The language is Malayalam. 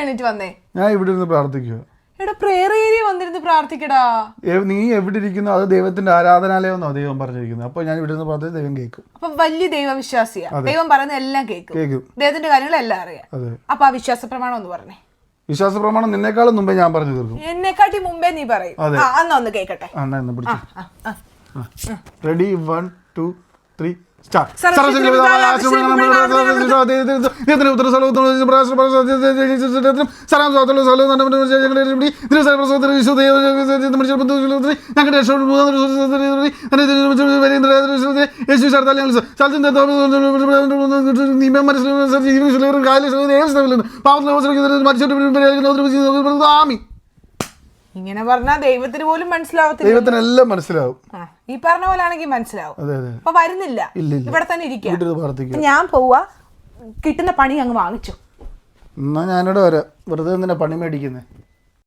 എണീറ്റ് വന്നേ. ഞാൻ ഇവിടെ ഇരുന്ന് പ്രാർത്ഥിക്കുക. എടാ പ്രേയർ ഏരിയ വന്നിരുന്ന് പ്രാർത്ഥിക്കടാ. നീ എവിടെ ഇരിക്കുന്നു? അത് ദൈവത്തിന്റെ ആരാധനാലയം എന്നോ ദൈവം പറഞ്ഞിരിക്കുന്നത്. അപ്പൊ ഞാൻ ഇവിടെ നിന്ന് പ്രാർത്ഥിച്ച് ദൈവം കേൾക്കും. അപ്പൊ വലിയ ദൈവവിശ്വാസിയാ. ദൈവം പറയുന്ന എല്ലാം കേൾക്കും. ദൈവത്തിന്റെ കാര്യങ്ങളെല്ലാം അറിയാം. അതെ. അപ്പൊ ആ വിശ്വാസ പ്രമാണം ഒന്ന് പറഞ്ഞേ. വിശ്വാസ പ്രമാണം നിന്നേക്കാളും മുമ്പേ ഞാൻ പറഞ്ഞു തീർക്കും. എന്നെക്കാട്ടി മുമ്പേ നീ പറയും. എന്നാ കേക്കട്ടെ. റെഡി വൺ ടു ത്രീ പിതാവേ, ആമി ഇങ്ങനെ പറഞ്ഞാൽ ദൈവത്തിന് പോലും മനസ്സിലാവത്തില്ല. ദൈവത്തിനെല്ലാം മനസ്സിലാവും. ഈ പറഞ്ഞ പോലെ ആണെങ്കിൽ മനസ്സിലാവും അപ്പൊ വരുന്നില്ല. ഇവിടെ തന്നെ ഇരിക്കുക ഞാൻ പോവാ. കിട്ടുന്ന പണി അങ്ങ് വാങ്ങിച്ചു. എന്നാ ഞാനിവിടെ വരാം. വെറുതെ എന്തിനാ പണി മേടിക്കുന്നത്